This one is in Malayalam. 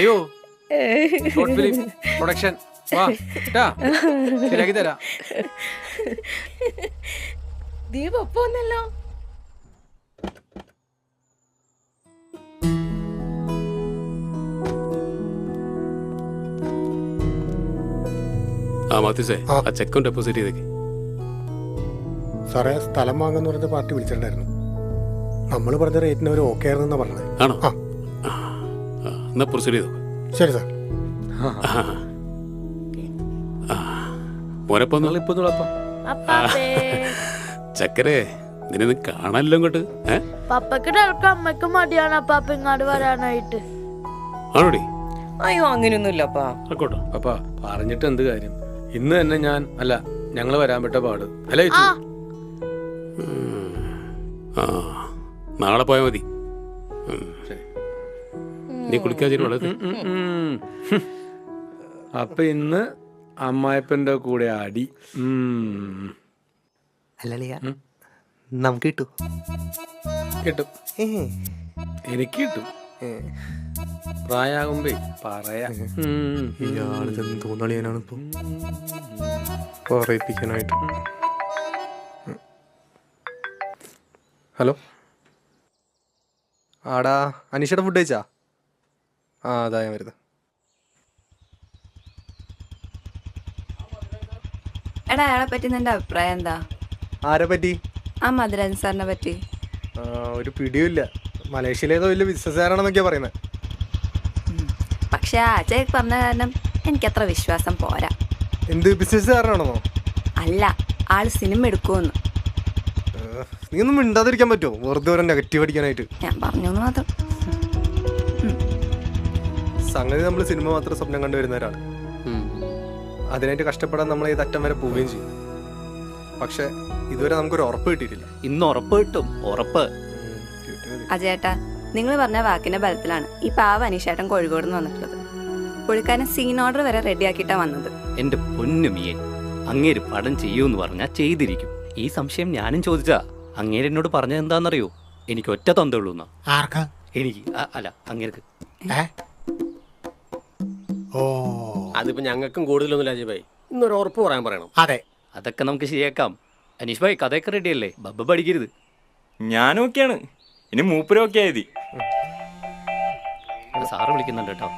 അളിയോ ഷോർട്ട് ഫിലിം പ്രൊഡക്ഷൻ വാ ട്ടാ ശരിയാക്കി തരാം. ദീപ് ഒപ്പമൊന്നല്ലോ ആ മാത്യുസേ ആ. ആ ചെക്കും ഡെപ്പോസിറ്റ് ചെയ്തേക്ക്. സാറേ സ്ഥലം വാങ്ങുന്ന പറഞ്ഞ പാർട്ടി വിളിച്ചിട്ടുണ്ടായിരുന്നു. നമ്മൾ പറഞ്ഞ റേറ്റിന് അവർ ഓക്കെ ആയിരുന്നെന്നാ പറഞ്ഞത്. ആണോ? ആ, എന്നാ പ്രൊസീഡ് ചെയ്തു ശരി സാർ അപ്പാപ്പേ ചക്കരെ നിന്നെ കാണാനല്ലോ ഇങ്ങോട്ട് ഏ പപ്പക്ക് ഡൽക്ക് അമ്മയ്ക്ക് മടിയാണ് അപ്പാപ്പ ഇങ്ങോട്ട് വരാനായിട്ട് ആണോടി അയ്യോ അങ്ങനെയൊന്നുമില്ല അപ്പാ. ആയിക്കോട്ടോ. അപ്പാ പറഞ്ഞിട്ട് എന്ത് കാര്യം? ഇന്ന് തന്നെ ഞാൻ അല്ല ഞങ്ങൾ വരാൻ പറ്റ പാട്. അല്ലേ ആ. നാളെ പോയാൽ മതി. ശരി. നീ കുളിക്കാതിരുന്നത് അപ്പൊ ഇന്ന് അമ്മായപ്പന്റെ കൂടെ അടി ഉം. നമുക്ക് കിട്ടും. കിട്ടും. എനിക്ക് കിട്ടും. പ്രായാകുമ്പേ പറയാ. ഉം. ഇയാളിത് തോന്നളിയാനാണ് ഇപ്പം പറയിപ്പിക്കാനായിട്ട്. ഹലോ? ആടാ അനീഷയുടെ ഫുഡ് കഴിച്ചാ? ആ അതാ ഞാൻ വരുന്നത് എടാ അയാളെ പറ്റി നിന്റെ അഭിപ്രായം എന്താ? ആരെ പറ്റി? ആ മധുരൻ സാറിനെ പറ്റി. ആ, ഒരു പിടിയുമില്ല. മലേഷ്യയിലേതോ വലിയ ബിസിനസ്സുകാരാണെന്നൊക്കെയാ പറയുന്നത് പക്ഷെ ആ അജയ് പറഞ്ഞ കാരണം എനിക്കത്ര വിശ്വാസം പോരാ. എന്ത് ബിസിനസ്സുകാരനാണെന്നോ? അല്ല ആൾ സിനിമ എടുക്കുമെന്ന്. നീ ഒന്നും മിണ്ടാതിരിക്കാൻ പറ്റുമോ? വെറുതെ ഒരു നെഗറ്റീവ് അടിക്കാനായിട്ട്. ഞാൻ പറഞ്ഞു എന്ന് മാത്രം. സംഗതി നമ്മൾ സിനിമ മാത്രം സ്വപ്നം കണ്ടുവരുന്നവരാണ് അതിനായിട്ട് കഷ്ടപ്പെടാൻ നമ്മൾ ഏത് അറ്റം വരെ പോവുകയും ചെയ്യും. പക്ഷെ ഇതുവരെ നമുക്കൊരു ഉറപ്പ് കിട്ടിയിട്ടില്ല. ഇന്ന് ഉറപ്പ് കിട്ടും. ഉറപ്പ്. അജയേട്ടാ നിങ്ങൾ പറഞ്ഞ വാക്കിന്റെ ബലത്തിലാണ് ഈ പാവ അനീഷേട്ടൻ കോഴിക്കോട് നിന്ന് വന്നിട്ടുള്ളത്. പുള്ളിക്കാരൻ സീൻ ഓർഡർ വരെ റെഡിയാക്കിയിട്ടാ വന്നത്. എന്റെ പൊന്നുമിയെ അങ്ങേര് പടം ചെയ്യൂന്ന് പറഞ്ഞാൽ ചെയ്തിരിക്കും. ഈ സംശയം ഞാനും ചോദിച്ചാ അങ്ങേര് എന്നോട് പറഞ്ഞത് എന്താണെന്നറിയോ? എനിക്ക് ഒറ്റ തന്തയുള്ളൂ എന്നാ ആർക്കാ? എനിക്ക് അ- അല്ല അങ്ങേർക്ക്. ഓ അതിപ്പോ ഞങ്ങൾക്കും കൂടുതലൊന്നുമില്ല അജയ് ഭായി ഇന്നൊരു ഉറപ്പ് പറയാൻ പറയണം. അതെ. അതൊക്കെ നമുക്ക് ശരിയാക്കാം. അനീഷ് ഭായ് കഥയൊക്കെ റെഡിയല്ലേ ബബ്ബ പഠിക്കരുത്. ഞാനും ഒക്കെയാണ്. ഇനി മൂപ്പരും ഒക്കെ ആയതി സാറ് വിളിക്കുന്നുണ്ട് കേട്ടോ.